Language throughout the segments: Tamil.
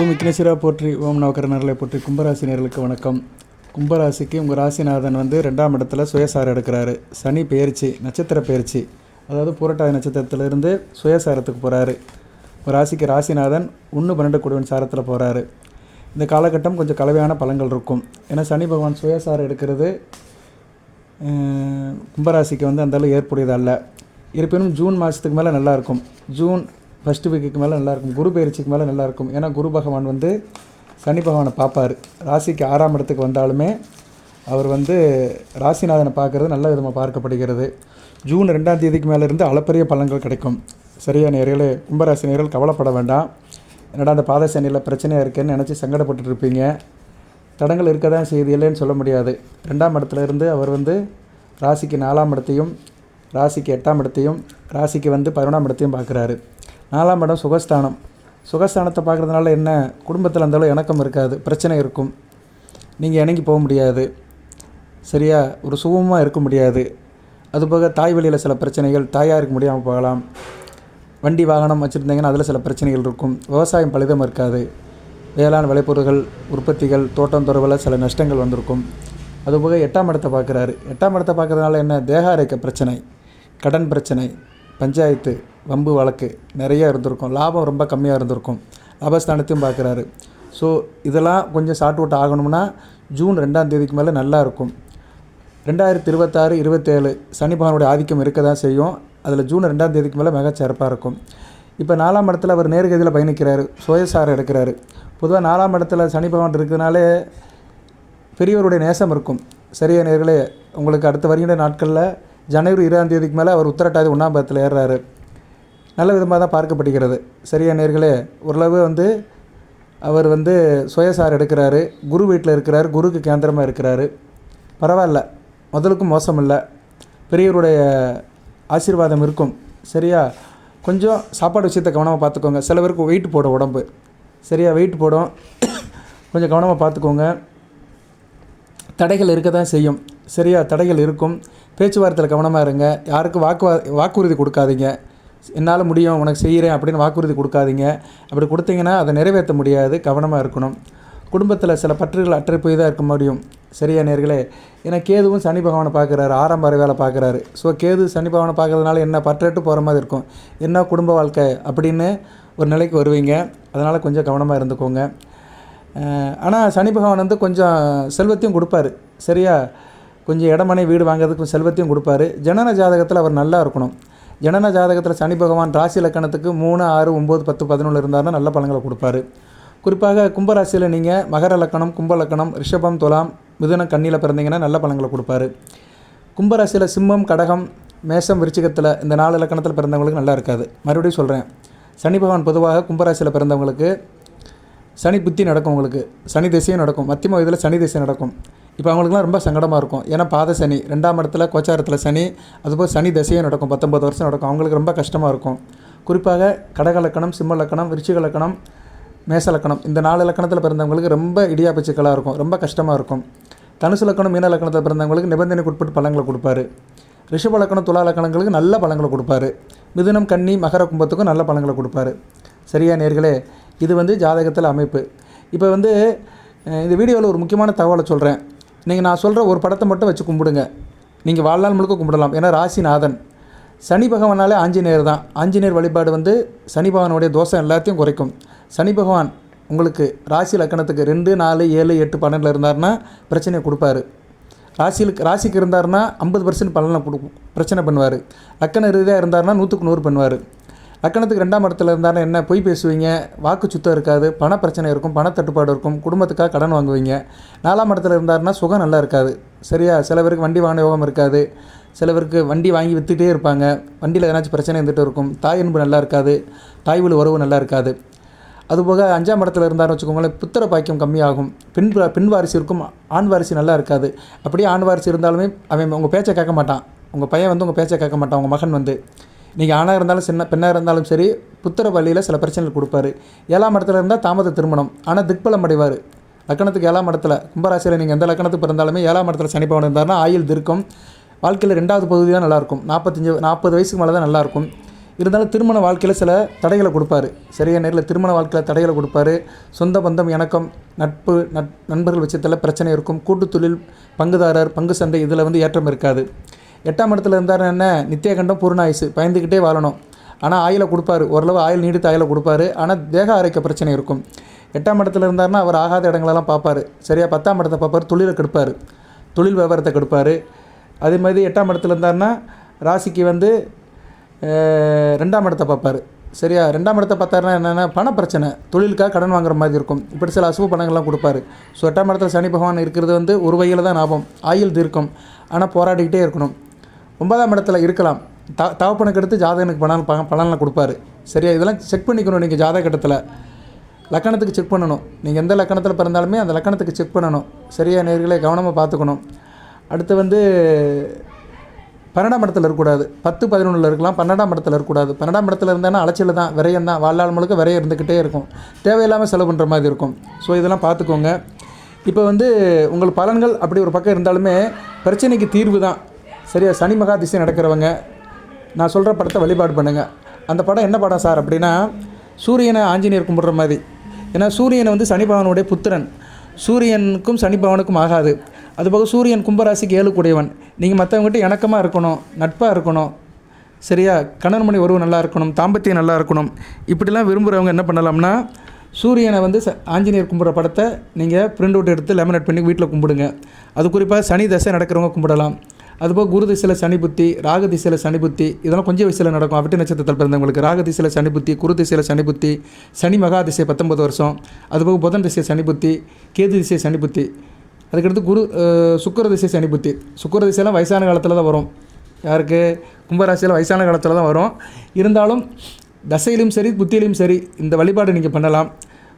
ஓம் விக்னேஸ்வரா போற்றி ஓம் நவக்கரனர்களை போற்றி. கும்பராசி நேர்களுக்கு வணக்கம். கும்பராசிக்கு உங்கள் ராசிநாதன் வந்து ரெண்டாம் இடத்துல சுயசாரம் எடுக்கிறாரு. சனி பெயர்ச்சி நட்சத்திர பெயர்ச்சி. அதாவது பூரட்டாதி நட்சத்திரத்திலிருந்து சுயசாரத்துக்கு போகிறாரு உங்கள் ராசிக்கு ராசிநாதன் ஒன்று பன்னெண்டு குடுவன் சாரத்தில் போகிறாரு இந்த காலகட்டம் கொஞ்சம் கலவையான பலங்கள் இருக்கும். ஏன்னா சனி பகவான் சுயசாரம் எடுக்கிறது கும்பராசிக்கு வந்து அந்தளவு ஏற்புடையது அல்ல இருப்பினும் ஜூன் மாதத்துக்கு மேலே நல்லாயிருக்கும் ஜூன் ஃபஸ்ட்டு வீக்குக்கு மேலே நல்லாயிருக்கும் குரு பயிற்சிக்கு மேலே நல்லாயிருக்கும் ஏன்னா குரு பகவான் வந்து சனி பகவானை பார்ப்பார். ராசிக்கு ஆறாம் இடத்துக்கு வந்தாலுமே அவர் வந்து ராசிநாதனை பார்க்குறது நல்ல விதமாக பார்க்கப்படுகிறது. ஜூன் ரெண்டாம் தேதிக்கு மேலே இருந்து அளப்பரிய பலன்கள் கிடைக்கும். சரியா நேர்களே கும்பராசி நேர்கள் கவலைப்பட வேண்டாம். என்னடா அந்த பாத சனியில் பிரச்சனையாக இருக்குன்னு நினச்சி சங்கடப்பட்டுட்டு இருப்பீங்க தடங்கள் இருக்க தான் செய்தி இல்லைன்னு சொல்ல முடியாது. ரெண்டாம் இடத்துல இருந்து அவர் வந்து ராசிக்கு நாலாம் இடத்தையும் ராசிக்கு எட்டாம் இடத்தையும் ராசிக்கு வந்து பதினொன்றாம் இடத்தையும் பார்க்குறாரு. நாலாம் இடம் சுகஸ்தானம். சுகஸ்தானத்தை பார்க்குறதுனால என்ன? குடும்பத்தில் அந்தளவு இணக்கம் இருக்காது. பிரச்சனை இருக்கும். நீங்கள் இணங்கி போக முடியாது. சரியா? ஒரு சுகமாக இருக்க முடியாது. அதுபோக தாய் வழியில் சில பிரச்சனைகள் தாயாருக்கு முடியாமல் போகலாம். வண்டி வாகனம் வச்சுருந்தீங்கன்னா அதில் சில பிரச்சனைகள் இருக்கும். விவசாயம் பலிதம் இருக்காது. வேளாண் விளைபொருள்கள் உற்பத்திகள் தோட்டம் துறவில் சில நஷ்டங்கள் வந்திருக்கும். அதுபோக எட்டாம் இடத்தை பார்க்குறாரு. எட்டாம் இடத்தை பார்க்குறதுனால என்ன? தேகாரைக்க பிரச்சனை கடன் பிரச்சனை பஞ்சாயத்து வம்பு வழக்கு நிறையா இருந்திருக்கும். லாபம் ரொம்ப கம்மியாக இருந்திருக்கும். லாபஸ்தானத்தையும் பார்க்குறாரு. ஸோ இதெல்லாம் கொஞ்சம் ஷார்ட் அவுட் ஆகணும்னா ஜூன் ரெண்டாம் தேதிக்கு மேலே நல்லா இருக்கும். ரெண்டாயிரத்தி இருபத்தாறு இருபத்தேழு சனி பகவானுடைய ஆதிக்கம் இருக்க தான் செய்யும். அதில் ஜூன் ரெண்டாம் தேதிக்கு மேலே மிக சிறப்பாக இருக்கும். இப்போ நாலாம் இடத்துல அவர் நேர்கதியில் பயணிக்கிறார். சுயசாரம் எடுக்கிறாரு. பொதுவாக நாலாம் இடத்துல சனி பகவான் இருக்கிறதுனாலே பெரியவருடைய நேசம் இருக்கும். சரியா நேர்களே உங்களுக்கு அடுத்த வருகின்ற நாட்களில் ஜனவரி இருபதாம் தேதிக்கு மேலே அவர் உத்தரட்டாதி ஒன்றாம் பதத்தில் ஏறுறாரு. நல்ல விதமாக தான் பார்க்கப்படுகிறது. சரியா நேர்களே ஓரளவு வந்து அவர் வந்து சுயசார் எடுக்கிறாரு. குரு வீட்டில் இருக்கிறார் குருக்கு கேந்திரமாக இருக்கிறாரு. பரவாயில்ல முதலுக்கும் மோசம் இல்லை பெரியவருடைய ஆசீர்வாதம் இருக்கும். சரியா? கொஞ்சம் சாப்பாடு விஷயத்தை கவனமாக பார்த்துக்கோங்க. சில பேருக்கு வெயிட் போடும் உடம்பு. சரியா? வெயிட் போடும். கொஞ்சம் கவனமாக பார்த்துக்கோங்க. தடைகள் இருக்க தான் செய்யும். சரியா? தடைகள் இருக்கும். பேச்சுவார்த்தையில் கவனமாக இருங்க. யாருக்கும் வாக்குவா வாக்குறுதி கொடுக்காதீங்க. என்னால் முடியும் உனக்கு செய்கிறேன் அப்படின்னு வாக்குறுதி கொடுக்காதீங்க. அப்படி கொடுத்தீங்கன்னா அதை நிறைவேற்ற முடியாது கவனமாக இருக்கணும். குடும்பத்தில் சில பற்றுகள் அற்றை போய் தான் இருக்க முடியும். சரியா நேர்களே? ஏன்னா கேதுவும் சனி பகவானை பார்க்குறாரு ஆறாம் வேலை பார்க்குறாரு. ஸோ கேது சனி பகவானை பார்க்கறதுனால என்ன பற்றட்டு போகிற மாதிரி இருக்கும்? என்ன குடும்ப வாழ்க்கை? அப்படின்னு ஒரு நிலைக்கு வருவீங்க. அதனால் கொஞ்சம் கவனமாக இருந்துக்கோங்க. ஆனால் சனி பகவான் வந்து கொஞ்சம் செல்வத்தையும் கொடுப்பாரு. சரியா? கொஞ்சம் இடமனை வீடு வாங்குறதுக்கு செல்வத்தையும் கொடுப்பாரு. ஜனன ஜாதகத்தில் அவர் நல்லா இருக்கணும். ஜனன ஜாதகத்தில் சனி பகவான் ராசி இலக்கணத்துக்கு மூணு ஆறு ஒம்பது பத்து பதினொன்று இருந்தார்னா நல்ல பலன்களை கொடுப்பாரு. குறிப்பாக கும்பராசியில் நீங்கள் மகர லக்கணம் கும்ப லக்கணம் ரிஷபம் துலாம் மிதுனம் கண்ணியில் பிறந்தீங்கன்னா நல்ல பலன்களை கொடுப்பாரு. கும்பராசியில் சிம்மம் கடகம் மேஷம் விருச்சிகத்தில் இந்த நாலு இலக்கணத்தில் பிறந்தவங்களுக்கு நல்லா இருக்காது. மறுபடியும் சொல்கிறேன் சனி பகவான் பொதுவாக கும்பராசியில் பிறந்தவங்களுக்கு சனி புத்தி நடக்கும் உங்களுக்கு. சனி திசையும் நடக்கும். மத்தியம வயதில் சனி திசை நடக்கும். இப்போ அவங்களுக்குலாம் ரொம்ப சங்கடமாக இருக்கும். ஏன்னா பாத சனி ரெண்டாம் இடத்துல கோச்சாரத்தில் சனி அதுபோல் சனி தசையும் நடக்கும். பத்தொம்பது வருஷம் நடக்கும். அவங்களுக்கு ரொம்ப கஷ்டமாக இருக்கும். குறிப்பாக கடக லக்கணம் சிம்ம லக்கணம் விருச்சிக லக்கணம் மேச லக்கணம் இந்த நாலு லக்கணத்தில் பிறந்தவங்களுக்கு ரொம்ப இடியாப்பு இருக்கும். ரொம்ப கஷ்டமாக இருக்கும். தனுசு லக்கணம் மீன லக்கணத்தில் பிறந்தவங்களுக்கு நிபந்தனைக்கு உட்பட்டு பழங்களை கொடுப்பாரு. ரிஷப லக்கணம் துலா லக்கணங்களுக்கு நல்ல பழங்களை கொடுப்பாரு. மிதுனம் கன்னி மகர கும்பத்துக்கும் நல்ல பழங்களை கொடுப்பாரு. சரியா நேர்களே? இது வந்து ஜாதகத்தில் அமைப்பு. இப்போ வந்து இந்த வீடியோவில் ஒரு முக்கியமான தகவலை சொல்கிறேன் நீங்கள் நான் சொல்கிற ஒரு படத்தை மட்டும் வச்சு கும்பிடுங்க. நீங்கள் வாழ்நாள் முழுக்க கும்பிடலாம். ஏன்னா ராசிநாதன். சனி பகவானாலே ஆஞ்சநேயர் தான். ஆஞ்சநேயர் வழிபாடு வந்து சனி பகவானுடைய தோஷம் எல்லாத்தையும் குறைக்கும். சனி பகவான் உங்களுக்கு ராசி லக்கணத்துக்கு ரெண்டு நாலு ஏழு எட்டு பன்னெண்டில் இருந்தாருன்னா பிரச்சனையை கொடுப்பாரு. ராசியில் ராசிக்கு இருந்தாருன்னா ஐம்பது பர்சன்ட் பலனை கொடுக்கும் பிரச்சனை பண்ணுவார். லக்கண ரீதியாக இருந்தாருன்னா நூற்றுக்கு நூறு பண்ணுவார். லக்கணத்துக்கு ரெண்டாம் இடத்துல இருந்தாலும் என்ன? பொய் பேசுவீங்க. வாக்கு சுத்தம் இருக்காது. பண பிரச்சனை இருக்கும். பணத்தட்டுப்பாடு இருக்கும். குடும்பத்துக்காக கடன் வாங்குவீங்க. நாலாம் இடத்துல இருந்தாருன்னா சுகம் நல்லா இருக்காது. சரியா? சில பேருக்கு வண்டி வாகன யோகம் இருக்காது. சில பேருக்கு வண்டி வாங்கி விற்றுட்டே இருப்பாங்க. வண்டியில் எதனாச்சும் பிரச்சனை இருந்துகிட்டு இருக்கும். தாய் அன்பு நல்லா இருக்காது. தாய் வழி உறவு நல்லா இருக்காது. அதுபோக அஞ்சாம் இடத்துல இருந்தாருன்னு வச்சுக்கோங்களேன் புத்திர பாக்கியம் கம்மியாகும். பெண் வா- பெண் வாரிசு இருக்கும் ஆண் வாரிசு நல்லா இருக்காது. அப்படியே ஆண் வாரிசு இருந்தாலுமே அவன் உங்கள் பேச்சை கேட்க மாட்டான். உங்கள் பையன் வந்து உங்கள் பேச்சை கேட்க மாட்டான். உங்கள் மகன் வந்து. நீங்கள் ஆணாக இருந்தாலும் சின்ன பெண்ணாக இருந்தாலும் சரி புத்திர வழியில் சில பிரச்சனைகள் கொடுப்பாரு. ஏழாம் இடத்துல இருந்தால் தாமத திருமணம். ஆனால் திக்பலம் அடைவார். லக்கணத்துக்கு ஏழாம் இடத்துல கும்பராசியில் நீங்கள் எந்த லக்கணத்துக்கு பிறந்தாலுமே ஏழாம் இடத்துல சனி இருந்தாருன்னா ஆயுள் திருக்கும். வாழ்க்கையில் ரெண்டாவது பகுதி தான் நல்லாயிருக்கும். நாற்பத்தஞ்சு நாற்பது வயசுக்கு மேலே தான் நல்லாயிருக்கும். இருந்தாலும் திருமண வாழ்க்கையில் சில தடைகளை கொடுப்பாரு. சரியான நேரில் திருமண வாழ்க்கையில் தடைகளை கொடுப்பாரு. சொந்த பந்தம் இணக்கம் நட்பு நட் நண்பர்கள் விஷயத்தில் பிரச்சனை இருக்கும். கூட்டு தொழில் பங்குதாரர் பங்கு சந்தை இதில் வந்து ஏற்றம் இருக்காது. எட்டாம் இடத்துல இருந்தார் என்ன? நித்தியகண்டம் பூர்ணாயுசு. பயந்துக்கிட்டே வாழணும். ஆனால் ஆயிலை கொடுப்பாரு. ஓரளவு ஆயில் நீடித்த ஆயில கொடுப்பாரு. ஆனால் தேக ஆரோக்கிய பிரச்சனை இருக்கும். எட்டாம் இடத்துல இருந்தாருன்னா அவர் ஆகாத இடங்களெல்லாம் பார்ப்பார். சரியா? பத்தாம் இடத்தை பார்ப்பார். தொழிலை கெடுப்பார். தொழில் விவரத்தை கெடுப்பார். அதே மாதிரி எட்டாம் இடத்துல இருந்தாருன்னா ராசிக்கு வந்து ரெண்டாம் இடத்தை பார்ப்பாரு. சரியா? ரெண்டாம் இடத்தை பார்த்தாருன்னா என்னென்னா பண பிரச்சனை தொழிலுக்காக கடன் வாங்குற மாதிரி இருக்கும். இப்படி சில அசுப பணங்கள்லாம் கொடுப்பாரு. ஸோ எட்டாம் இடத்துல சனி பகவான் இருக்கிறது வந்து ஒரு வகையில் தான் லாபம். ஆயில் தீர்க்கும். ஆனால் போராடிக்கிட்டே இருக்கணும். ஒன்பதாம் இடத்துல இருக்கலாம். த தகப்பனுக்கு எடுத்து ஜாதகனுக்கு பணம் ப பலனில் கொடுப்பாரு. சரியா? இதெல்லாம் செக் பண்ணிக்கணும் நீங்கள் ஜாதக கட்டத்தில். லக்கணத்துக்கு செக் பண்ணணும். நீங்கள் எந்த லக்கணத்தில் பிறந்தாலுமே அந்த லக்கணத்துக்கு செக் பண்ணணும். சரியா? நேர்களை கவனமாக பார்த்துக்கணும். அடுத்து வந்து பன்னெண்டாம் இடத்துல இருக்கக்கூடாது. பத்து பதினொன்றில் இருக்கலாம். பன்னெண்டாம் இடத்துல இருக்கக்கூடாது. பன்னெண்டாம் இடத்துல இருந்தானா அலைச்சல் தான். விரையம் தான். வாழ்நாள் முழுக்க விரையம் இருந்துக்கிட்டே இருக்கும். தேவையில்லாமல் செலவு பண்ணுற மாதிரி இருக்கும். ஸோ இதெல்லாம் பார்த்துக்கோங்க. இப்போ வந்து உங்கள் பலன்கள் அப்படி ஒரு பக்கம் இருந்தாலுமே பிரச்சனைக்கு தீர்வு தான். சரியா சனி மகா திசை நடக்கிறவங்க நான் சொல்கிற படத்தை வழிபாடு பண்ணுங்கள் அந்த படம் என்ன படம் சார் அப்படின்னா சூரியனை ஆஞ்சநேயர் கும்பிட்ற மாதிரி. ஏன்னா சூரியனை வந்து சனி பகவானுடைய புத்திரன். சூரியனுக்கும் சனி பகவானுக்கும் ஆகாது. அதுபோக சூரியன் கும்பராசிக்கு ஏழுக்குடையவன். நீங்கள் மற்றவங்ககிட்ட இணக்கமாக இருக்கணும் நட்பாக இருக்கணும். சரியா கணவன் மணி உறவு நல்லா இருக்கணும் தாம்பத்தியம் நல்லா இருக்கணும். இப்படிலாம் விரும்புகிறவங்க என்ன பண்ணலாம்னா சூரியனை வந்து ச ஆஞ்சநேயர் கும்பிட்ற படத்தை நீங்கள் பிரிண்ட் அவுட் எடுத்து லெமினேட் பண்ணி வீட்டில் கும்பிடுங்க. அது குறிப்பாக சனி தசை நடக்கிறவங்க கும்பிடலாம். அதுபோக குரு திசையில் சனி புத்தி ராகு திசையில் சனி புத்தி இதெல்லாம் கொஞ்சம் வயசில் நடக்கும். அவிட்ட நட்சத்திரத்தில் பிறந்தவங்களுக்கு ராகு திசையில் சனி புத்தி குரு திசையில் சனி புத்தி சனி மகா திசை பத்தொன்பது வருஷம். அதுபோக புதன் திசை சனி புத்தி கேது திசை சனி புத்தி. அதுக்கடுத்து குரு சுக்கர திசை சனி புத்தி. சுக்கர திசையெல்லாம் வயசான காலத்தில் தான் வரும். யாருக்கு? கும்பராசியில் வயசான காலத்தில் தான் வரும். இருந்தாலும் தசையிலும் சரி புத்தியிலும் சரி இந்த வழிபாடு நீங்கள் பண்ணலாம்.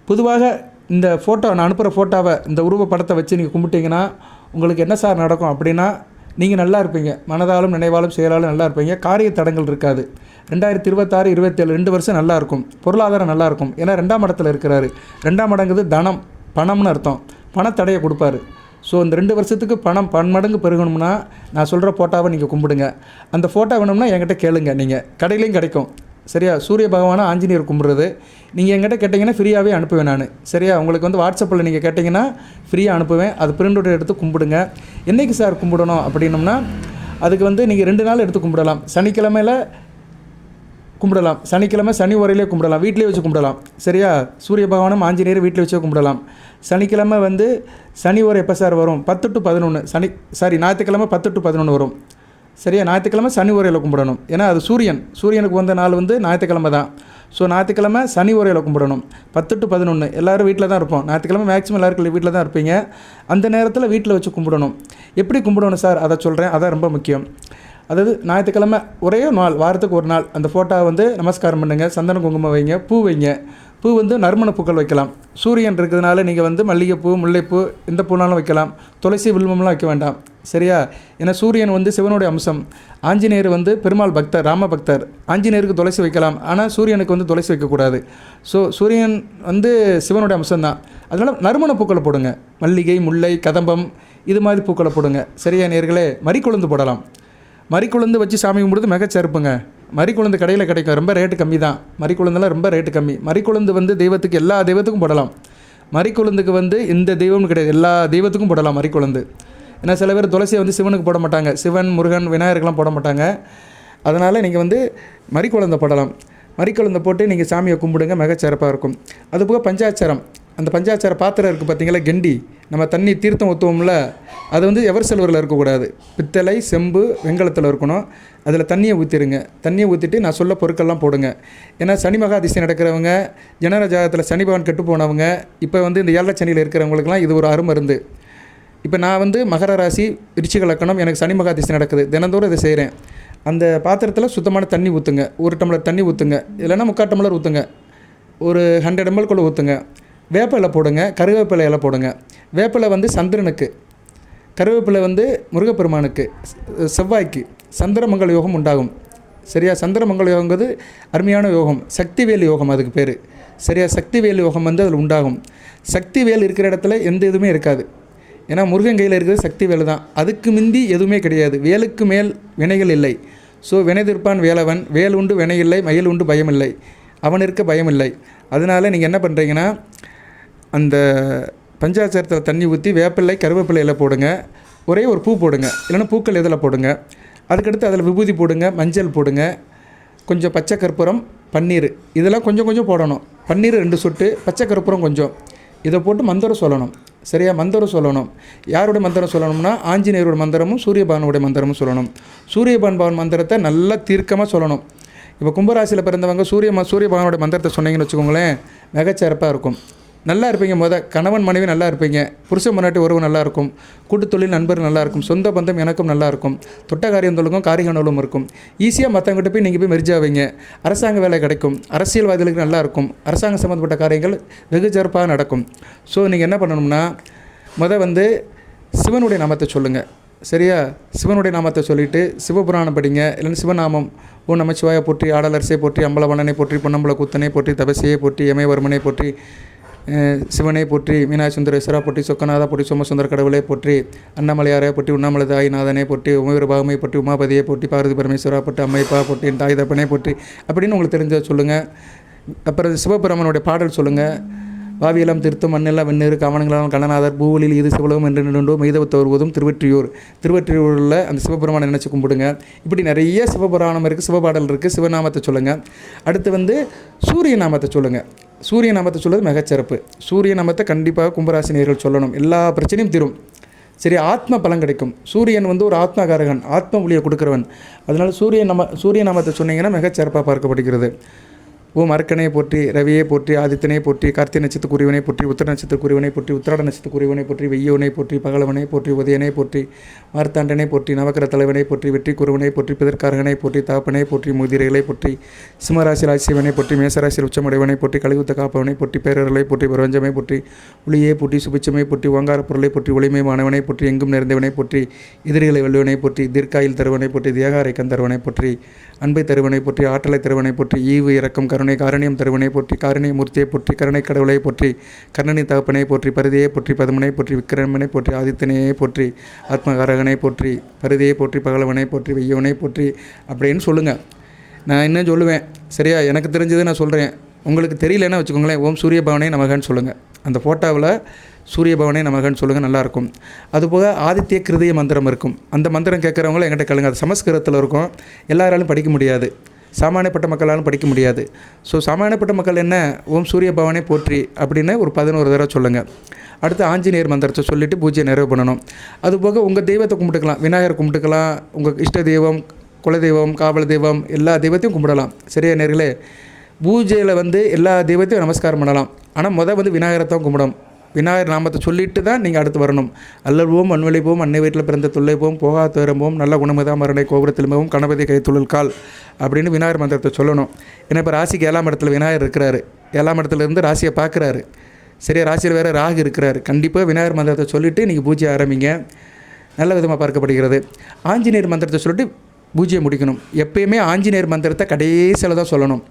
பொதுவாக இந்த ஃபோட்டோ நான் அனுப்புகிற ஃபோட்டோவை இந்த உருவ படத்தை வச்சு நீங்கள் கும்பிட்டீங்கன்னா உங்களுக்கு என்ன சார் நடக்கும் அப்படின்னா நீங்கள் நல்லா இருப்பீங்க. மனதாலும் நினைவாலும் செயலாலும் நல்லா இருப்பீங்க. காரிய தடங்கள் இருக்காது. ரெண்டாயிரத்தி இருபத்தாறு இருபத்தேழு ரெண்டு வருஷம் நல்லா இருக்கும். பொருளாதாரம் நல்லா இருக்கும். ஏன்னா ரெண்டாம் இடத்துல இருக்கிறாரு. ரெண்டாம் மடங்குது தனம் பணம்னு அர்த்தம். பணத்தடையை கொடுப்பாரு. ஸோ இந்த ரெண்டு வருஷத்துக்கு பணம் பன்மடங்கு பெருகணும்னா நான் சொல்கிற ஃபோட்டோவை நீங்கள் கும்பிடுங்க. அந்த ஃபோட்டோ வேணும்னா என்கிட்ட கேளுங்க நீங்கள் கடையிலையும் கிடைக்கும். சரியா? சூரிய பகவானை ஆஞ்சநேயர் கும்பிட்றது. நீங்கள் என்கிட்ட கேட்டிங்கன்னா ஃப்ரீயாகவே அனுப்புவேன் நான். சரியா? உங்களுக்கு வந்து வாட்ஸ்அப்பில் நீங்கள் கேட்டிங்கன்னா ஃப்ரீயாக அனுப்புவேன். அது பிரிண்ட் அவுட் எடுத்து கும்பிடுங்க. என்றைக்கு சார் கும்பிடணும் அப்படின்னம்னா அதுக்கு வந்து நீங்கள் ரெண்டு நாள் எடுத்து கும்பிடலாம். சனிக்கிழமையில் கும்பிடலாம். சனிக்கிழமை சனி உரையிலே கும்பிடலாம். வீட்டிலே வச்சு கும்பிடலாம். சரியா? சூரிய பகவானும் ஆஞ்சநேயர் வீட்டில் வச்சே கும்பிடலாம். சனிக்கிழமை வந்து சனி உரை எப்போ சார் வரும்? பத்து டு பதினொன்று சனி சாரி ஞாயிற்றுக்கிழமை பத்து டு பதினொன்று வரும். சரியா? ஞாயிற்றுக்கிழமை சனி உரையில் கும்பிடணும். ஏன்னா அது சூரியன். சூரியனுக்கு வந்த நாள் வந்து ஞாயிற்றுக்கிழமை தான். ஸோ ஞாயிற்றுக்கிழமை சனி உரையில் கும்பிடணும். பத்து டு பதினொன்று எல்லோரும் வீட்டில் தான் இருப்போம். ஞாயிற்றுக்கிழமை மேக்ஸிமம் எல்லாருக்கும் வீட்டில் தான் இருப்பீங்க. அந்த நேரத்தில் வீட்டில் வச்சு கும்பிடணும். எப்படி கும்பிடணும் சார்? அதை சொல்கிறேன் அதான் ரொம்ப முக்கியம். அதாவது ஞாயிற்றுக்கிழமை ஒரே நாள் வாரத்துக்கு ஒரு நாள். அந்த ஃபோட்டோவை வந்து நமஸ்காரம் பண்ணுங்கள் சந்தன குங்குமம் வைங்க. பூ வைங்க. பூ வந்து நறுமண பூக்கள் வைக்கலாம். சூரியன் இருக்கிறதுனால நீங்கள் வந்து மல்லிகைப்பூ முல்லைப்பூ எந்த பூனாலும் வைக்கலாம். துளசி வில்வம்லாம் வைக்க வேண்டாம். சரியா? ஏன்னா சூரியன் வந்து சிவனுடைய அம்சம். ஆஞ்சநேயர் வந்து பெருமாள் பக்தர் ராம பக்தர். ஆஞ்சநேயருக்கு துளசி வைக்கலாம். ஆனால் சூரியனுக்கு வந்து துளசி வைக்கக்கூடாது. ஸோ சூரியன் வந்து சிவனுடைய அம்சம்தான். அதனால் நறுமண பூக்களை போடுங்க. மல்லிகை முல்லை கதம்பம் இது மாதிரி பூக்களை போடுங்க. சரியா நேர்களே? மறிக்குழுந்து போடலாம். மறிக்குழுந்து வச்சு சாமி கும்பிடுறது மிகச்சிறப்புங்க மறிக்குழுந்து கடையில் கிடைக்கும் ரொம்ப ரேட்டு கம்மி தான் மறிக்குழுந்தெல்லாம் ரொம்ப ரேட்டு கம்மி. மறிக்குழுந்து வந்து தெய்வத்துக்கு எல்லா தெய்வத்துக்கும் போடலாம். மறிக்குழுந்துக்கு வந்து இந்த தெய்வம்னு கிடையாது எல்லா தெய்வத்துக்கும் போடலாம் மறிக்குழுந்து. ஏன்னா சில பேர் துளசியை வந்து சிவனுக்கு போட மாட்டாங்க. சிவன் முருகன் விநாயகருக்கெலாம் போட மாட்டாங்க. அதனால் நீங்கள் வந்து மறிக்குழந்தை போடலாம். மறிக்குழந்தை போட்டு நீங்கள் சாமியை கும்பிடுங்க மிகச்சிறப்பாக இருக்கும். அதுபோக பஞ்சாச்சாரம் அந்த பஞ்சாச்சார பாத்திரம் இருக்குது பார்த்தீங்களா கெண்டி. நம்ம தண்ணி தீர்த்தம் ஊற்றுவோம்ல அது வந்து எவர் சில்வரில் இருக்கக்கூடாது. பித்தளை செம்பு வெங்கலத்தில் இருக்கணும். அதில் தண்ணியை ஊற்றிடுங்க தண்ணியை ஊற்றிட்டு நான் சொல்ல பொருட்கள்லாம் போடுங்க. ஏன்னா சனி மகாதிசை நடக்கிறவங்க ஜனன ஜாதகத்தில் சனி பகவான் கெட்டு போனவங்க இப்போ வந்து இந்த ஏழரை சனியில் இருக்கிறவங்களுக்குலாம் இது ஒரு அருமருந்து. இப்போ நான் வந்து மகர ராசி விருச்சிக லக்கணம் எனக்கு சனி மகாதிசை நடக்குது. தினந்தோறும் இதை செய்கிறேன் அந்த பாத்திரத்தில் சுத்தமான தண்ணி ஊற்றுங்க ஒரு டம்ளர் தண்ணி ஊற்றுங்க இல்லைன்னா முக்கால் டம்ளர் ஊற்றுங்க ஒரு ஹண்ட்ரட் எம்எல்குள்ளே ஊற்றுங்க வேப்பிலை போடுங்க கருவேப்பிலை இலை போடுங்க. வேப்பிலை வந்து சந்திரனுக்கு கருவேப்பிலை வந்து முருகப்பெருமானுக்கு செவ்வாய்க்கு சந்திரமங்கல யோகம் உண்டாகும். சரியா? சந்திரமங்கல யோகங்கிறது அருமையான யோகம் சக்திவேல் யோகம் அதுக்கு பேர். சரியா? சக்திவேல் யோகம் வந்து அதில் உண்டாகும். சக்திவேல் இருக்கிற இடத்துல எந்த இதுவுமே இருக்காது. ஏன்னா முருகன் கையில் இருக்கிறது சக்தி வேல் தான். அதுக்கு மிந்தி எதுவுமே கிடையாது. வேலுக்கு மேல் வினைகள் இல்லை. ஸோ வினைதிருப்பான் வேலவன். வேல் உண்டு வினை இல்லை. மயில் உண்டு பயமில்லை அவன் இருக்க பயமில்லை அதனால நீங்கள் என்ன பண்ணுறீங்கன்னா அந்த பஞ்சாச்சாரத்தில் தண்ணி ஊற்றி வேப்பிள்ளை கருவேப்பிள்ளையில் போடுங்க. ஒரே ஒரு பூ போடுங்க. இல்லைன்னா பூக்கள் இதில் போடுங்க? அதுக்கடுத்து அதில் விபூதி போடுங்க மஞ்சள் போடுங்க. கொஞ்சம் பச்சை கற்பூரம் பன்னீர். இதெல்லாம் கொஞ்சம் கொஞ்சம் போடணும். பன்னீர் ரெண்டு சொட்டு பச்சை கற்பூரம் கொஞ்சம். இதை போட்டு மந்திரம் சொல்லணும். சரியா? மந்திரம் சொல்லணும். யாருடைய மந்திரம் சொல்லணும்னா ஆஞ்சநேயரோட மந்திரமும் சூரியபானுடைய மந்திரமும் சொல்லணும். சூரியபான் பவன் மந்திரத்தை நல்லா தீர்க்கமாக சொல்லணும். இப்போ கும்பராசியில் பிறந்தவங்க சூரிய ம- மந்திரத்தை சொன்னீங்கன்னு வச்சுக்கோங்களேன் மிகச்சிறப்பாக இருக்கும். நல்லா இருப்பீங்க முத. கணவன் மனைவி நல்லா இருப்பீங்க. புருஷன் முன்னாடி உறவு நல்லா இருக்கும். கூட்டு தொழில் நண்பர் நல்லா இருக்கும். சொந்த பந்தம் எனக்கும் நல்லா இருக்கும். தொட்ட காரியம் தொழுக்கும் காரிகணலும் இருக்கும் ஈஸியாக மற்றவங்ககிட்ட போய் நீங்கள் போய் மெரிஜாவீங்க அரசாங்க வேலை கிடைக்கும். அரசியல்வாதிகளுக்கு நல்லா இருக்கும். அரசாங்கம் சம்மந்தப்பட்ட காரியங்கள் வெகு சிறப்பாக நடக்கும். ஸோ நீங்கள் என்ன பண்ணணும்னா முத வந்து சிவனுடைய நாமத்தை சொல்லுங்கள் சரியா? சிவனுடைய நாமத்தை சொல்லிட்டு சிவபுராணம் படிங்க. இல்லைன்னா சிவநாமம். ஓ நமச்சிவாய போற்றி ஆடலரசை போற்றி அம்பலவண்ணனை போற்றி பொன்னம்பல கூத்தனை போற்றி தபசியை போற்றி யமயவர்மனை போற்றி சிவனை போற்றி மீனாட்சி சுந்தரேஸ்வரா போற்றி சொக்கநாதா போற்றி சோமசுந்தர கடவுளை போற்றி அண்ணாமலையாரை போற்றி உண்ணாமலை தாய்நாதனை போற்றி உமவீர பாகமை போற்றி உமாபதியை போற்றி பார்வதி பரமேஸ்வரா போற்றி அம்மைப்பா போற்றி என் தாய் தப்பனை போற்றி அப்படின்னு உங்களுக்கு தெரிஞ்ச சொல்லுங்கள் அப்புறம் சிவபெருமனுடைய பாடல் சொல்லுங்கள் வாவியெல்லாம் திருத்தம் மண்ணெல்லாம் வெண்ணீர் கவனங்களால் கண்ணநாதர் பூவலில் இது சிவலகம் என்று நின்று மெய்தவத்தவர் திருவெற்றியூர் திருவற்றியூர். திருவற்றியூரில் அந்த சிவபெருமானை நினச்சி கும்பிடுங்க. இப்படி நிறைய சிவபுராணம் இருக்குது சிவபாடல் இருக்குது சிவநாமத்தை சொல்லுங்கள் அடுத்து வந்து சூரிய நாமத்தை சொல்லுங்கள் சூரிய நாமத்தை சொல்வது மிகச்சிறப்பு. சூரிய நாமத்தை கண்டிப்பாக கும்பராசினியர்கள் சொல்லணும். எல்லா பிரச்சனையும் தீரும். சரி ஆத்ம பலம் கிடைக்கும். சூரியன் வந்து ஒரு ஆத்மகாரகன் ஆத்ம ஒளியை கொடுக்குறவன். அதனால் சூரிய நம சூரிய நாமத்தை சொன்னீங்கன்னா மிகச்சிறப்பாக பார்க்கப்படுகிறது. ஓ அர்க்கனை போற்றி ரவியை போற்றி ஆதித்தனை போற்றி கார்த்திகை நட்சத்திரக்குரியவனை போற்றி உத்தர நட்சத்திரக்குரியவனை போற்றி உத்திராட நட்சத்திரக்குரியவனை போற்றி வெய்யோனை போற்றி பகலவனை போற்றி உதயனை போற்றி மார்த்தாண்டனை போற்றி நவக்கர தலைவனை போற்றி வெற்றி குருவனை போற்றி பிதற்காரகனை போற்றி தாப்பனை போற்றி முதிரைகளை போற்றி சிம்மராசி ராசிவனை போற்றி மேசராசி உச்சமடைவனை போற்றி கலிகுத்த காப்பவனை போற்றி பேரர்களை போற்றி பிரபஞ்சமை போற்றி ஒளியை போற்றி சுபிச்சமை போற்றி ஓங்கார பொருளை போற்றி ஒளிமை மாணவனை போற்றி எங்கும் நிறைந்தவனை போற்றி எதிரிகளை வல்லுவனை போற்றி தீர்க்காயில் தருவனை போற்றி தியாகாரை தருவனை போற்றி அன்பை தருவனை போற்றி ஆற்றலை தருவனை போற்றி ஈவு இரக்கம் கருணை காரணியம் தருவனை போற்றி காரணிய மூர்த்தியை போற்றி கருணை கடவுளை போற்றி கர்ணனை தகப்பனை போற்றி பருதியை போற்றி பதுமனை போற்றி விக்கிரமனை போற்றி ஆதித்தனையை போற்றி ஆத்மகாரகனை போற்றி பருதியை போற்றி பகலவனை போற்றி வெய்யவனை போற்றி அப்படின்னு சொல்லுங்கள் நான் இன்னும் சொல்லுவேன். சரியா? எனக்கு தெரிஞ்சதை நான் சொல்கிறேன் உங்களுக்கு தெரியலன்னா வச்சுக்கோங்களேன். ஓம் சூரிய பவனே நமகன்னு சொல்லுங்கள் அந்த ஃபோட்டோவில் சூரிய பவனே நமகன்னு சொல்லுங்கள் நல்லாயிருக்கும். அதுபோக ஆதித்ய கிருதய மந்திரம் இருக்கும். அந்த மந்திரம் கேட்குறவங்களும் எங்கிட்ட கேளுங்க. அது சமஸ்கிருதத்தில் இருக்கும். எல்லாராலும் படிக்க முடியாது. சாமானியப்பட்ட மக்களாலும் படிக்க முடியாது. ஸோ சாமானியப்பட்ட மக்கள் என்ன? ஓம் சூரிய பவனே போற்றி அப்படின்னு ஒரு பதினோரு தடவை சொல்லுங்கள் அடுத்து ஆஞ்சநேயர் மந்திரத்தை சொல்லிவிட்டு பூஜையை நிறைவு பண்ணணும். அதுபோக உங்கள் தெய்வத்தை கும்பிட்டுக்கலாம். விநாயகர் கும்பிட்டுக்கலாம். உங்கள் இஷ்ட தெய்வம் குலதெய்வம் காவல் தெய்வம் எல்லா தெய்வத்தையும் கும்பிடலாம். சரியா நேர்களே? பூஜையில் வந்து எல்லா தெய்வத்தையும் நமஸ்காரம் பண்ணலாம். ஆனால் மொதல் வந்து விநாயகரை தான் கும்பிடும் விநாயகர் நாமத்தை சொல்லிட்டு தான் நீங்கள் அடுத்து வரணும். அல்லல்வோம் மண்வெளி போவோம் அன்னை வீட்டில் பிறந்த தொல்லை போவோம் போகா துயரம்போம் நல்ல குணமுதா மரணை கோபுரத்தில் மிகவும் கணபதி கைத்துழல் கால் அப்படின்னு விநாயகர் மந்திரத்தை சொல்லணும். ஏன்னா இப்போ ராசிக்கு ஏழாம் இடத்துல விநாயகர் இருக்கிறாரு. ஏழாம் இடத்துல இருந்து ராசியை பார்க்குறாரு. சரியா ராசியில் வேறு ராகு இருக்கிறாரு. கண்டிப்பாக விநாயகர் மந்திரத்தை சொல்லிவிட்டு நீங்கள் பூஜை ஆரம்பிங்க. நல்ல விதமாக பார்க்கப்படுகிறது. ஆஞ்சநேயர் மந்திரத்தை சொல்லிட்டு பூஜையை முடிக்கணும். எப்பயுமே ஆஞ்சநேயர் மந்திரத்தை கடைசியில் தான் சொல்லணும்.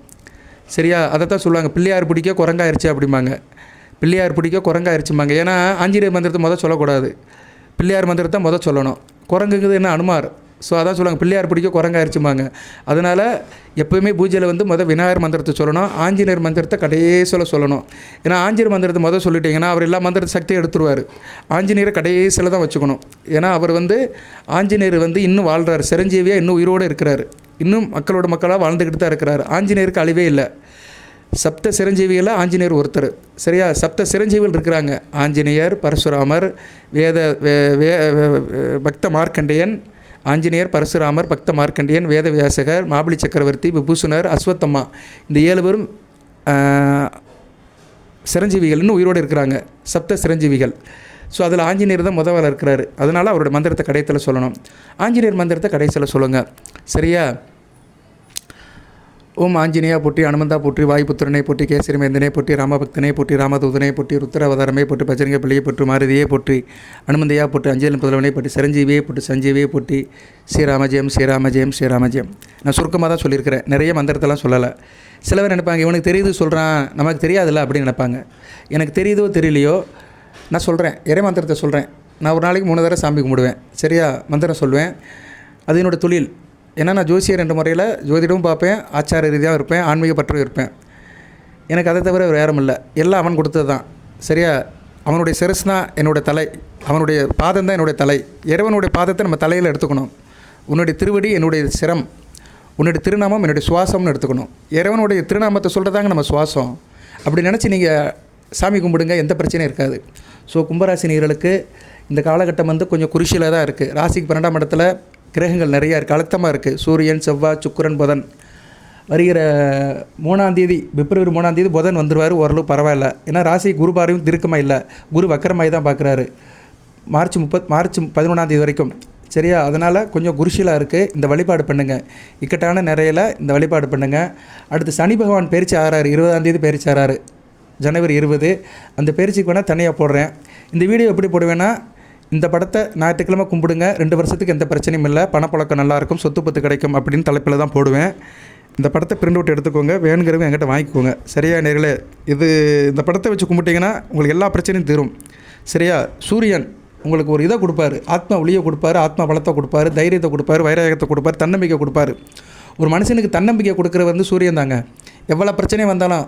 சரியா அதை தான் சொல்லுவாங்க. பிள்ளையார் பிடிக்க குரங்காயிருச்சு அப்படிம்பாங்க. பிள்ளையார் பிடிக்க குரங்காயிருச்சும்பாங்க. ஏன்னா ஆஞ்சநேயர் மந்திரத்தை மொதல் சொல்லக்கூடாது. பிள்ளையார் மந்திரத்தை முதல் சொல்லணும். குரங்குங்கிறது என்ன அனுமார். ஸோ அதான் சொல்லுவாங்க பிள்ளையார் பிடிக்க குரங்காயிருச்சும்பாங்க. அதனால் எப்போயுமே பூஜையில் வந்து மொதல் விநாயகர் மந்திரத்தை சொல்லணும் ஆஞ்சநேயர் மந்திரத்தை கடைசியில் சொல்லணும். ஏன்னா ஆஞ்சநேயர் மந்திரத்தை மொதல் சொல்லிட்டீங்கன்னா அவர் எல்லா மந்திரத்தை சக்தியை எடுத்துருவார். ஆஞ்சநேயரை கடைசியில் தான் வச்சுக்கணும். ஏன்னா அவர் வந்து ஆஞ்சநேயர் வந்து இன்னும் வாழ்கிறார் சிரஞ்சீவியாக இன்னும் உயிரோடு இருக்கிறார். இன்னும் மக்களோட மக்களாக வாழ்ந்துக்கிட்டு தான் இருக்கிறார். ஆஞ்சநேயருக்கு அழிவே இல்லை. சப்த சிரஞ்சீவியில் ஆஞ்சநேயர் ஒருத்தர். சரியா? சப்த சிரஞ்சீவிகள் இருக்கிறாங்க. ஆஞ்சநேயர் பரசுராமர் வேத வே வே பக்த மார்க்கண்டேயன் ஆஞ்சநேயர் பரசுராமர் பக்த மார்க்கண்டேயன் வேதவியாசகர் மாபலி சக்கரவர்த்தி விபூஷணர் அஸ்வத்தம்மா. இந்த ஏழு பேரும் சிரஞ்சீவிகள்னு உயிரோடு இருக்கிறாங்க. சப்த சிரஞ்சீவிகள். ஸோ அதில் ஆஞ்சநேயர் தான் முதவாளர் இருக்கிறாரு. அதனால் அவரோட மந்திரத்தை கடைசியில் சொல்லணும். ஆஞ்சநேயர் மந்திரத்தை கடைசியில் சொல்லுங்கள் சரியா? ஓம் ஆஞ்சநேயா போட்டி அனுமந்தா போற்றி வாயுபுத்திரனை போற்றி கேசரி மேந்தனை போற்றி ராமபக்தனை போற்றி ராமதூதனை போற்றி ருத்திராவதாரமே போட்டு பஜரங்க பிள்ளையை போற்றி மாருதியை போற்றி அனுமந்தையா போட்டு அஞ்சலி புதல்வனை போட்டு சிரஞ்சீவியை போட்டு சஞ்சீவியை போட்டி ஸ்ரீராமஜெயம் ஸ்ரீராமஜெயம் ஸ்ரீராமஜெயம். நான் சுருக்கமாக தான் சொல்லியிருக்கிறேன். நிறைய மந்திரத்தெல்லாம் சொல்லலை. சில பேர் நினைப்பாங்க இவனுக்கு தெரியுது சொல்கிறான் நமக்கு தெரியாதுல்ல அப்படின்னு நினைப்பாங்க. எனக்கு தெரியுதோ தெரியலையோ நான் சொல்கிறேன் இறை மந்திரத்தை சொல்கிறேன் நான் ஒரு நாளைக்கு மூணு தடவை சாமி கும்பிடுவேன். சரியா? மந்திரம் சொல்லுவேன் அது என்னோடய தொழில். ஏன்னா நான் ஜோசியர் என்ற முறையில் ஜோதிடமும் பார்ப்பேன் ஆச்சார ரீதியாக இருப்பேன் ஆன்மீக பற்றும் இருப்பேன். எனக்கு அதை தவிர வேறு யாரும் இல்லை. எல்லாம் அவன் கொடுத்தது தான். சரியா? அவனுடைய சிரஸ் தான் என்னுடைய தலை. அவனுடைய பாதம் தான் என்னுடைய தலை. இறைவனுடைய பாதத்தை நம்ம தலையில் எடுத்துக்கணும். உன்னுடைய திருவடி என்னுடைய சிரம். உன்னுடைய திருநாமம் என்னுடைய சுவாசம்னு எடுத்துக்கணும். இறைவனுடைய திருநாமத்தை சொல்கிறதாங்க நம்ம சுவாசம். அப்படி நினச்சி நீங்கள் சாமி கும்பிடுங்க எந்த பிரச்சனையும் இருக்காது. ஸோ கும்பராசினியர்களுக்கு இந்த காலகட்டம் வந்து கொஞ்சம் குருஷியில் தான் இருக்குது ராசிக்கு பன்னெண்டாம் இடத்துல கிரகங்கள் நிறையா இருக்குது அழுத்தமாக இருக்குது சூரியன் செவ்வாய் சுக்கிரன் புதன். வருகிற மூணாம் தேதி பிப்ரவரி மூணாம் தேதி புதன் வந்துடுவார் ஓரளவு பரவாயில்ல. ஏன்னா ராசி குரு பார்வையும் திருக்கமாக இல்லை. குரு வக்கரமாய் தான் பார்க்குறாரு மார்ச் முப்பத் மார்ச் பதினொன்றாம் தேதி வரைக்கும். சரியா? அதனால் கொஞ்சம் குருஷிலாக இருக்குது இந்த வழிபாடு பண்ணுங்கள் இக்கட்டான நிறையில் இந்த வழிபாடு பண்ணுங்கள் அடுத்து சனி பகவான் பயிற்சி ஆறாரு. இருபதாம் தேதி பயிற்சி ஆறாரு. ஜனவரி இருபது. அந்த பயிற்சிக்கு வேணால் தனியாக போடுறேன். இந்த வீடியோ எப்படி போடுவேன்னா இந்த படத்தை ஞாயிற்றுக்கிழமை கும்பிடுங்க. ரெண்டு வருஷத்துக்கு எந்த பிரச்சனையும் இல்லை. பணப்பழக்கம் நல்லாயிருக்கும். சொத்து பத்து கிடைக்கும் அப்படின்னு தலைப்பில் தான் போடுவேன். இந்த படத்தை பிரிண்ட் அவுட் எடுத்துக்கோங்க. வேணுங்கிறவங்க என்கிட்ட வாங்கிக்கோங்க. சரியா நேர்களே? இது இந்த படத்தை வச்சு கும்பிட்டிங்கன்னா உங்களுக்கு எல்லா பிரச்சனையும் தீரும். சரியா? சூரியன் உங்களுக்கு ஒரு இதை கொடுப்பாரு. ஆத்மா ஒளியை கொடுப்பாரு. ஆத்மா பலத்தை கொடுப்பாரு. தைரியத்தை கொடுப்பாரு. வைராகத்தை கொடுப்பாரு. தன்னம்பிக்கை கொடுப்பாரு. ஒரு மனுஷனுக்கு தன்னம்பிக்கை கொடுக்குற வந்து சூரியன் தாங்க. எவ்வளோ பிரச்சனை வந்தாலும்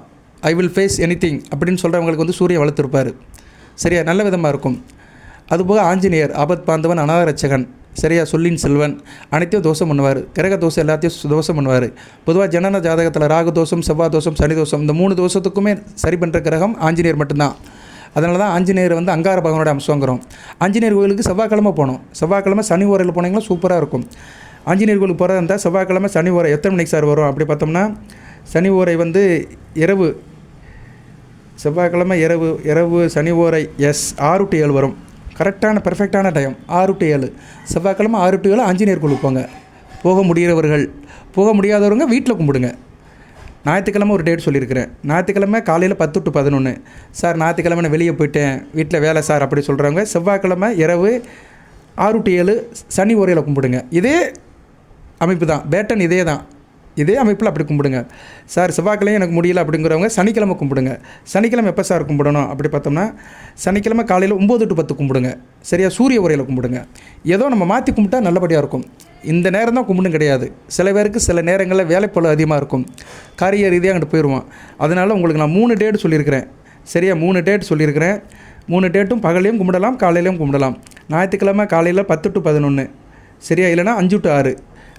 I will face anything அப்படின்னு சொல்கிறவங்களுக்கு வந்து சூரியன் வளர்த்துருப்பார். சரியா? நல்ல விதமாக இருக்கும். அதுபோக ஆஞ்சநேயர் ஆபத் பாந்தவன் அநாதரட்சகன் சரியா சொல்லின் செல்வன் அனைத்தையும் தோஷம் பண்ணுவார். கிரக தோஷம் எல்லாத்தையும் சு- தோஷம் பண்ணுவார். பொதுவாக ஜனன ஜாதகத்தில் ராகு தோஷம் செவ்வாய் தோஷம் சனி தோஷம் இந்த மூணு தோஷத்துக்குமே சரி பண்ணுற கிரகம் ஆஞ்சநேயர் மட்டும்தான். அதனால தான் ஆஞ்சநேயர் வந்து அங்கார பகவனோட அம்சங்கிறோம். ஆஞ்சநேயர் கோயிலுக்கு செவ்வாய்க்கிழமை போகணும். செவ்வாய்க்கிழமை சனி ஓரையில் போனீங்கன்னா சூப்பராக இருக்கும். ஆஞ்சநேயர் கோயிலுக்கு போகிறதா இருந்தால் செவ்வாய்க்கிழமை சனி ஓரை எத்தனை மணிக்கு சார் வரும்? அப்படி பார்த்தோம்னா சனி ஓரை வந்து இரவு செவ்வாய்க்கிழமை இரவு இரவு சனி ஓரை எஸ் ஆறு டு ஏழு வரும். கரெக்டான பெர்ஃபெக்டான டைம் ஆறு டு ஏழு. செவ்வாய்க்கிழமை ஆறு டு ஏழு ஆஞ்சநேயர் குழு போங்க. போக முடிகிறவர்கள் போக முடியாதவங்க வீட்டில் கும்பிடுங்க. ஞாயிற்றுக்கிழமை ஒரு டேட் சொல்லியிருக்கிறேன். ஞாயிற்றுக்கிழமை காலையில் பத்து டு பதினொன்று சார் ஞாயிற்றுக்கிழமை நான் வெளியே போயிட்டேன். வீட்டில் வேலை சார் அப்படி சொல்கிறவங்க செவ்வாய்க்கிழமை இரவு ஆறு டு ஏழு சனி ஓரையில் கும்பிடுங்க. இதே அமைப்பு தான். பேட்டன் இதே தான். இதே அமைப்பில் அப்படி கும்பிடுங்க. சார் செவ்வாய்க்கிழமை எனக்கு முடியல அப்படிங்கிறவங்க சனிக்கிழமை கும்பிடுங்க. சனிக்கிழமை எப்போ சார் கும்பிடணும்? அப்படி பார்த்தோம்னா சனிக்கிழமை காலையில் ஒம்பது டு பத்து கும்பிடுங்க. சரியா? சூரிய உரையில் கும்பிடுங்க. ஏதோ நம்ம மாற்றி கும்பிட்டா நல்லபடியாக இருக்கும். இந்த நேரம் தான் கும்பிடும் கிடையாது. சில பேருக்கு சில நேரங்களில் வேலைப்பளு அதிகமாக இருக்கும். காரிய ரீதியாக அங்கிட்டு போயிடுவோம் அதனால் உங்களுக்கு நான் மூணு டேட் சொல்லியிருக்கிறேன். சரியா? மூணு டேட் சொல்லியிருக்கிறேன். மூணு டேட்டும் பகலையும் கும்பிடலாம் காலையிலையும் கும்பிடலாம். ஞாயிற்றுக்கிழமை காலையில் பத்து டு பதினொன்று சரியா? இல்லைனா அஞ்சு டு ஆறு.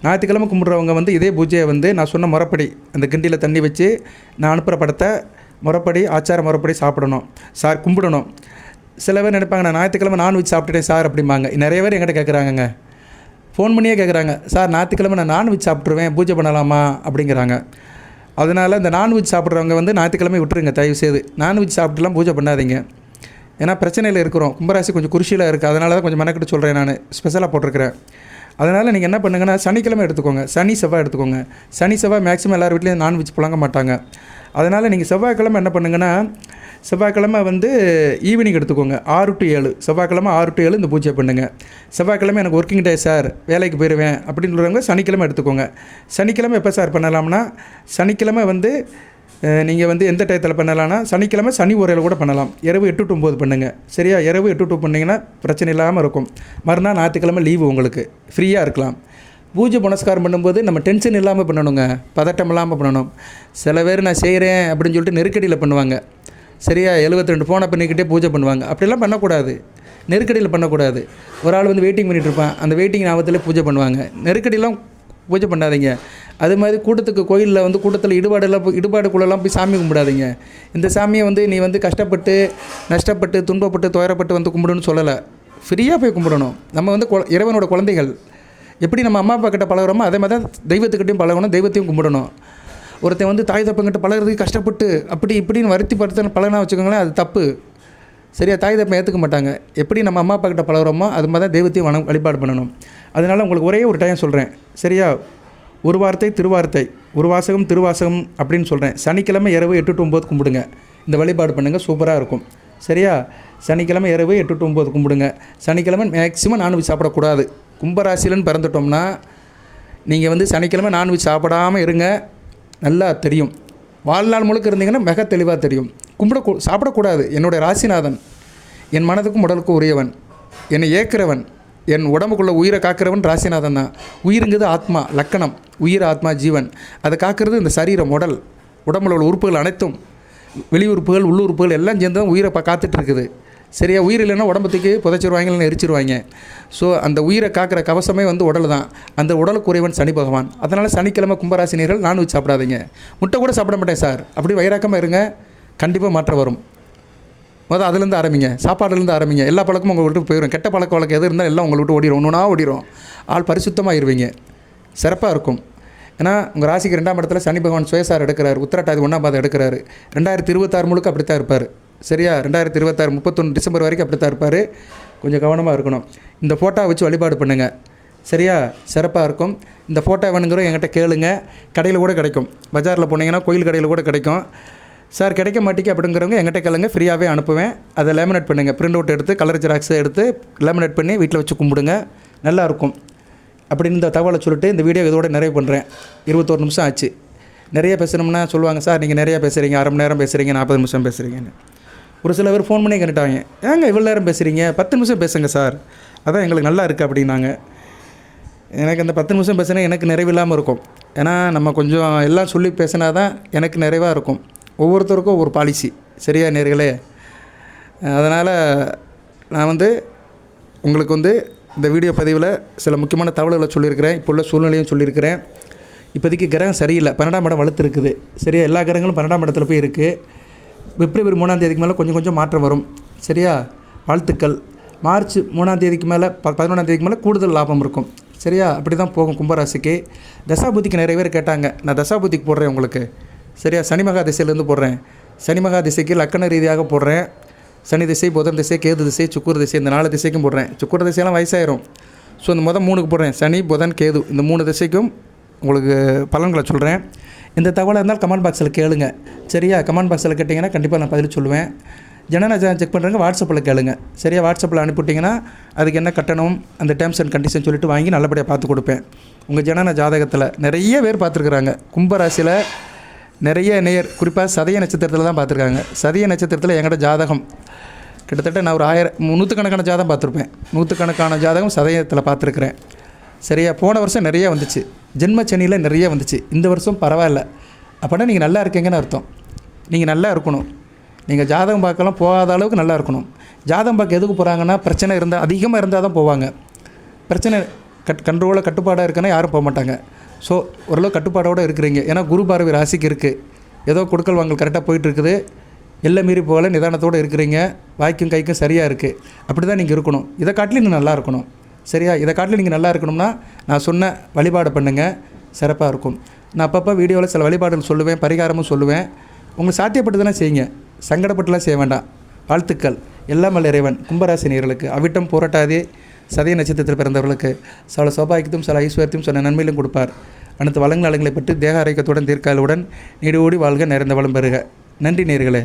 ஞாயிற்றுக்கிழமை கும்பிட்றவங்க வந்து இதே பூஜையை வந்து நான் சொன்ன முறைப்படி அந்த கிண்டியில் தண்ணி வச்சு நான் அனுப்புகிற படத்தை முறைப்படி ஆச்சார முறைப்படி சாப்பிடணும் சார் கும்பிடணும். சில பேர் நினைப்பாங்க நான் ஞாயிற்றுக்கிழமை நான்வெஜ் சாப்பிட்டுட்டேன் சார் அப்படிம்பாங்க. நிறைய பேர் என்கிட்ட கேட்குறாங்கங்க. ஃபோன் பண்ணியே கேட்குறாங்க சார் ஞாயிற்றுக்கிழமை நான் நான்வெஜ் சாப்பிட்ருவேன் பூஜை பண்ணலாமா? அப்படிங்கிறாங்க. அதனால் இந்த நான்வெஜ் சாப்பிட்றவங்க வந்து ஞாயிற்றுக்கிழமை விட்டுருங்க தயவு செய்து நான்வெஜ் சாப்பிட்டுலாம் பூஜை பண்ணாதீங்க. ஏன்னா பிரச்சனையில் இருக்கிறோம். கும்பராசி கொஞ்சம் குருஷியில் இருக்குது அதனால தான் கொஞ்சம் மெனக்கிட்டு சொல்கிறேன் நான். ஸ்பெஷலாக போட்டிருக்கிறேன். அதனால் நீங்கள் என்ன பண்ணுங்கன்னா சனிக்கிழமை எடுத்துக்கோங்க. சனி செவ்வாய் எடுத்துக்கோங்க. சனி செவ்வாய் மேக்ஸிமம் எல்லார் வீட்லேயும் நான்வெஜ் புழங்க மாட்டாங்க. அதனால் நீங்கள் செவ்வாய்க்கிழமை என்ன பண்ணுங்கன்னா செவ்வாய்க்கிழமை வந்து ஈவினிங் எடுத்துக்கோங்க. ஆறு டு ஏழு. செவ்வாய்க்கிழமை ஆறு டு ஏழு இந்த பூஜை பண்ணுங்கள் செவ்வாய்க்கிழமை எனக்கு ஒர்க்கிங் டே சார் வேலைக்கு போயிடுவேன் அப்படின்னு சொல்கிறவங்க சனிக்கிழமை எடுத்துக்கோங்க. சனிக்கிழமை எப்போ சார் பண்ணலாம்னா சனிக்கிழமை வந்து நீங்கள் வந்து எந்த டயத்தில் பண்ணலாம்னா சனிக்கிழமை சனி உரையில் கூட பண்ணலாம். இரவு எட்டு டு ஒம்பது பண்ணுங்கள் சரியா? இரவு எட்டு டு பண்ணிங்கன்னா பிரச்சனை இல்லாமல் இருக்கும். மறுநாள் ஞாயிற்றுக்கிழமை லீவு உங்களுக்கு. ஃப்ரீயாக இருக்கலாம். பூஜை புனஸ்காரம் பண்ணும்போது நம்ம டென்ஷன் இல்லாமல் பண்ணணுங்க. பதட்டம் இல்லாமல் பண்ணணும். சில பேர் நான் செய்கிறேன் அப்படின்னு சொல்லிட்டு நெருக்கடியில் பண்ணுவாங்க. சரியா? 72 ரெண்டு ஃபோனை பண்ணிக்கிட்டே பூஜை பண்ணுவாங்க. அப்படிலாம் பண்ணக்கூடாது. நெருக்கடியில் பண்ணக்கூடாது. ஒரு ஆள் வந்து வெயிட்டிங் பண்ணிகிட்டு இருப்பான். அந்த வெயிட்டிங் ஞாபகத்தில் பூஜை பண்ணுவாங்க. நெருக்கடியெல்லாம் பூஜை பண்ணாதீங்க. அது மாதிரி கூட்டத்துக்கு கோயிலில் வந்து கூட்டத்தில் ஈடுபாடெல்லாம் ஈடுபாடுக்குள்ளெல்லாம் போய் சாமி கும்பிடாதீங்க. இந்த சாமியை வந்து நீ வந்து கஷ்டப்பட்டு நஷ்டப்பட்டு துன்பப்பட்டு துயரப்பட்டு வந்து கும்பிடுன்னு சொல்லலை. ஃப்ரீயாக போய் கும்பிடணும். நம்ம வந்து கொ இறைவனோட குழந்தைகள். எப்படி நம்ம அம்மா அப்பா கிட்ட பழகுறோமோ அதே மாதிரி தான் தெய்வத்துக்கிட்டையும் பழகணும் தெய்வத்தையும் கும்பிடணும். ஒருத்தன் வந்து தாய் தப்பங்கிட்ட பழகுறதுக்கு கஷ்டப்பட்டு அப்படி இப்படின்னு வருத்தி படுத்த பழகினா வச்சுக்கோங்களேன் அது தப்பு. சரியா? தாய் தப்பை ஏற்றுக்க மாட்டாங்க. எப்படி நம்ம அம்மா அப்பா கிட்ட பழகுறோமோ அது மாதிரி தான் தெய்வத்தையும் வண வழிபாடு பண்ணணும். அதனால் உங்களுக்கு ஒரே ஒரு டைம் சொல்கிறேன் சரியா? ஒரு வார்த்தை திருவார்த்தை. ஒரு வாசகம் திருவாசகம் அப்படின்னு சொல்கிறேன் சனிக்கிழமை இரவு எட்டு டு ஒம்பது கும்பிடுங்க. இந்த வழிபாடு பண்ணுங்கள் சூப்பராக இருக்கும். சரியா? சனிக்கிழமை இரவு எட்டு டு ஒம்பது கும்பிடுங்க. சனிக்கிழமை மேக்ஸிமம் நான்வெஜ் சாப்பிடக்கூடாது. கும்பராசிலன்னு பிறந்துட்டோம்னா நீங்கள் வந்து சனிக்கிழமை நான்வெஜ் சாப்பிடாமல் இருங்க. நல்லா தெரியும். வாழ்நாள் முழுக்க இருந்தீங்கன்னா மிக தெளிவாக தெரியும். கும்பிட சாப்பிடக்கூடாது. என்னுடைய ராசிநாதன். என் மனதுக்கும் உடலுக்கும் உரியவன். என்னை ஏற்கிறவன் என் உடம்புக்குள்ள உயிரை காக்கிறவன் ராசிநாதன் தான். உயிருங்கிறது ஆத்மா லக்கணம் உயிர் ஆத்மா ஜீவன். அதை காக்கிறது இந்த சரீரம் உடல். உடம்புல உள்ள உறுப்புகள் அனைத்தும் வெளி உறுப்புகள் உள்ளுறுப்புகள் எல்லாம் சேர்ந்து தான் உயிரை இப்போ காத்துட்டு இருக்குது சரியா உயிர் இல்லைன்னா உடம்புக்கு புதைச்சிருவாங்க இல்லைன்னா எரிச்சிருவாங்க. ஸோ அந்த உயிரை காக்கிற கவசமே வந்து உடல் தான். அந்த உடலுக்குறைவன் சனி பகவான். அதனால் சனிக்கிழமை கும்பராசினியர்கள் நான்வெஜ் சாப்பிடாதீங்க. முட்டை கூட சாப்பிட மாட்டேன் சார். அப்படி வயிறாக்கமாக இருங்க. கண்டிப்பாக மாற்றம் வரும். முதல் அதுலேருந்து ஆரம்பிங்க. சாப்பாடுலேருந்து ஆரம்பிங்க. எல்லா பழக்கமும் உங்கள் விட்டு போயிடும் கெட்ட பழக்க வழக்கம் எது இருந்தால் எல்லாம் உங்களை விட்டு ஓடிடும் ஒன்றுனா ஓடிடும் ஆள் பரிசுத்தமாகிடுவீங்க சிறப்பாக இருக்கும். ஏன்னா உங்கள் ராசிக்கு ரெண்டாம் இடத்துல சனி பகவான் சுயசார் எடுக்கிறார். உத்திரட்டாதி ஒன்றாம் பாதம் எடுக்கிறாரு. ரெண்டாயிரத்தி இருபத்தாறு முழுக்க அப்படித்தான் இருப்பார். சரியா? ரெண்டாயிரத்தி இருபத்தாறு முப்பத்தொன்று டிசம்பர் வரைக்கும் அப்படித்தான் இருப்பார். கொஞ்சம் கவனமாக இருக்கணும். இந்த ஃபோட்டோ வச்சு வழிபாடு பண்ணுங்கள் சரியா? சிறப்பாக இருக்கும். இந்த ஃபோட்டோ வேணுங்கிற என்கிட்ட கேளுங்க. கடையில் கூட கிடைக்கும். பஜாரில் போனீங்கன்னா கோயில் கடையில் கூட கிடைக்கும். சார் கிடைக்க மாட்டேங்க அப்படிங்கிறவங்க எங்கிட்ட கிளங்க ஃப்ரீயாகவே அனுப்புவேன். அதை லேமினேட் பண்ணுங்கள் பிரிண்ட் அவுட் எடுத்து கலர் ஜெராக்ஸை எடுத்து லேமினேட் பண்ணி வீட்டில் வச்சு கும்பிடுங்க. நல்லாயிருக்கும். அப்படின்னு இந்த தகவலை சொல்லிட்டு இந்த வீடியோ இதோட நிறைவு பண்ணுறேன் இருபத்தோரு நிமிஷம் ஆச்சு. நிறைய பேசணும்னா சொல்லுவாங்க சார் நீங்கள் நிறையா பேசுகிறீங்க அரை மணி நேரம் பேசுகிறீங்க நாற்பது நிமிஷம் பேசுகிறீங்கன்னு ஒரு சில பேர் ஃபோன் பண்ணி கேட்டுட்டாங்க. ஏங்க இவ்வளோ நேரம் பேசுகிறீங்க பத்து நிமிஷம் பேசுங்க சார். அதான் எங்களுக்கு நல்லா இருக்குது அப்படின்னாங்க. எனக்கு அந்த பத்து நிமிஷம் பேசினா எனக்கு நிறைவில்லாமல் இருக்கும். ஏன்னா நம்ம கொஞ்சம் எல்லாம் சொல்லி பேசினா தான் எனக்கு நிறைவாக இருக்கும். ஒவ்வொருத்தருக்கும் ஒவ்வொரு பாலிசி. சரியா நேர்களே? அதனால் நான் வந்து உங்களுக்கு வந்து இந்த வீடியோ பதிவில் சில முக்கியமான தகவல்களை சொல்லியிருக்கிறேன். இப்போ உள்ள சூழ்நிலையும் சொல்லியிருக்கிறேன். இப்போதைக்கு கிரகம் சரியில்லை. பன்னெண்டாம் இடம் வளர்த்து இருக்குது. சரியா? எல்லா கிரகங்களும் பன்னெண்டாம் இடத்துல போய் இருக்குது பிப்ரவரி மூணாம் தேதிக்கு மேலே கொஞ்சம் கொஞ்சம் மாற்றம் வரும். சரியா? வாழ்த்துக்கள். மார்ச் மூணாம் தேதிக்கு மேலே ப பதினொன்றாம் தேதிக்கு மேலே கூடுதல் லாபம் இருக்கும். சரியா? அப்படி தான் போகும் கும்பராசிக்கு. தசாபுத்திக்கு நிறைய பேர் கேட்டாங்க. நான் தசாபுத்திக்கு போடுறேன் உங்களுக்கு. சரியா? சனி மகா திசையிலேருந்து போடுறேன். சனி மகா திசைக்கு லக்கண ரீதியாக போடுறேன். சனி திசை புதன் திசை கேது திசை சுக்குர திசை இந்த நாலு திசைக்கும் போடுறேன். சுக்குர திசையெல்லாம் வயசாயிரும். ஸோ இந்த மொதல் மூணுக்கு போடுறேன். சனி புதன் கேது இந்த மூணு திசைக்கும் உங்களுக்கு பலன்களை சொல்கிறேன் இந்த தகவலாக இருந்தால் கமெண்ட் பாக்ஸில் கேளுங்க. சரியா? கமெண்ட் பாக்ஸில் கேட்டிங்கன்னா கண்டிப்பாக நான் பதில் சொல்லுவேன். ஜனநாயகம் செக் பண்ணுறாங்க வாட்ஸ்அப்பில் கேளுங்க. சரியா? வாட்ஸ்அப்பில் அனுப்பிவிட்டிங்கன்னா அதுக்கு என்ன கட்டணம் அந்த டேர்ம்ஸ் அண்ட் கண்டிஷன் சொல்லிட்டு வாங்கி நல்லபடியாக பார்த்து கொடுப்பேன். உங்கள் ஜனன ஜாதகத்தில் நிறைய பேர் பார்த்துருக்குறாங்க. கும்பராசியில் நிறைய நேயர் குறிப்பாக சதய நட்சத்திரத்தில் தான் பார்த்துருக்காங்க. சதய நட்சத்திரத்தில் என்கிட்ட ஜாதகம். கிட்டத்தட்ட நான் ஒரு ஆயிரம் நூற்றுக்கணக்கான ஜாதகம் பார்த்துருப்பேன். நூற்றுக்கணக்கான ஜாதகம் சதயத்தில் பார்த்துருக்குறேன். சரியா போன வருஷம் நிறைய வந்துச்சு. ஜென்மச்சனியில் நிறைய வந்துச்சு. இந்த வருஷம் பரவாயில்ல. அப்படின்னா நீங்கள் நல்லா இருக்கீங்கன்னு அர்த்தம். நீங்கள் நல்லா இருக்கணும். நீங்கள் ஜாதகம் பார்க்கலாம் போகாத அளவுக்கு நல்லா இருக்கணும். ஜாதகம் பார்க்க எதுக்கு போகிறாங்கன்னா பிரச்சனை இருந்தால் அதிகமாக இருந்தால் தான் போவாங்க. பிரச்சனை கட் கண்ட்ரோலாக கட்டுப்பாடாக இருக்குன்னா யாரும் போக மாட்டாங்க ஸோ ஓரளவு கட்டுப்பாடோடு இருக்கிறீங்க. ஏன்னா குரு பார்வை ராசிக்கு இருக்குது ஏதோ கொடுக்கல் வாங்கல் கரெக்டாக போயிட்டு இருக்குது மீறி போகல நிதானத்தோடு இருக்கிறீங்க. வாய்க்கும் கைக்கும் சரியாக இருக்குது அப்படி தான் நீங்கள் இருக்கணும். இதை காட்டிலும் நீங்கள் நல்லா இருக்கணும். சரியா? இதை காட்டிலும் நீங்கள் நல்லா இருக்கணும்னா நான் சொன்ன வழிபாடு பண்ணுங்கள் சிறப்பாக இருக்கும். நான் அப்பப்போ வீடியோவில் சில வழிபாடுகள் சொல்லுவேன் பரிகாரமும் சொல்லுவேன். உங்களுக்கு சாத்தியப்பட்டதெல்லாம் செய்யுங்க. சங்கடப்பட்டுலாம் செய்ய வேண்டாம். வாழ்த்துக்கள். எல்லாம் வல்ல இறைவன். கும்பராசினியர்களுக்கு அவிட்டம் போராட்டாதே. சதய நட்சத்திரத்தில் பிறந்தவர்களுக்கு சில சௌபாகியத்தையும் சில ஐஸ்வர்யத்தையும் சில நன்மையிலும் கொடுப்பார். அனைத்து வளங்கள் நலங்களை பற்றி தேக ஆரோக்கியத்துடன் தீர்க்காலுடன் நீடு ஓடி வாழ்க நிறைந்த வளம் பெறுக. நன்றி நேர்களே.